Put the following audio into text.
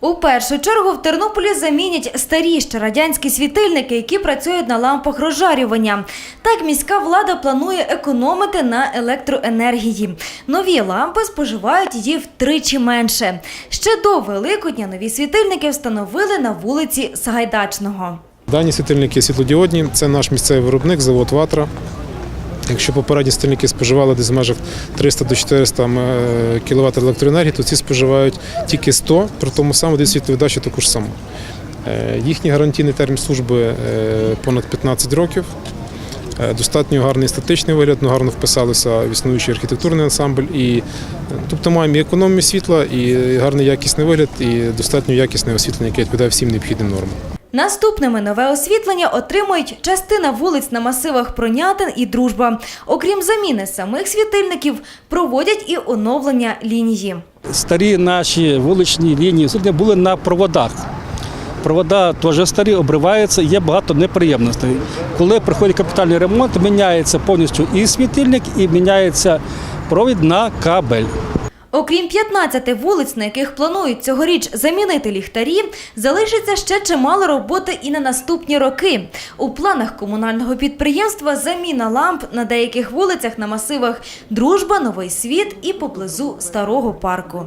У першу чергу в Тернополі замінять старі ще радянські світильники, які працюють на лампах розжарювання. Так міська влада планує економити на електроенергії. Нові лампи споживають її втричі менше. Ще до Великодня нові світильники встановили на вулиці Сагайдачного. Дані світильники світлодіодні це наш місцевий виробник, завод Ватра. Якщо попередні світильники споживали десь в межах 300 до 400 кВт електроенергії, то ці споживають тільки 100, при тому самому дають світловіддачу таку ж саму. Е, Їхній гарантійний термін служби е, понад 15 років. Е, Достатньо гарний естетичний вигляд, ну, гарно вписалися в існуючий архітектурний ансамбль. І, е, тобто маємо і економію світла, і гарний якісний вигляд, і достатньо якісне освітлення, яке відповідає всім необхідним нормам. Наступними нове освітлення отримують частина вулиць на масивах Пронятин і Дружба. Окрім заміни самих світильників, проводять і оновлення лінії. Старі наші вуличні лінії були на проводах. Провода теж старі, обриваються, є багато неприємностей. Коли приходить капітальний ремонт, міняється повністю і світильник, і міняється провід на кабель. Окрім 15 вулиць, на яких планують цьогоріч замінити ліхтарі, залишиться ще чимало роботи і на наступні роки. У планах комунального підприємства заміна ламп на деяких вулицях на масивах Дружба, Новий світ і поблизу старого парку.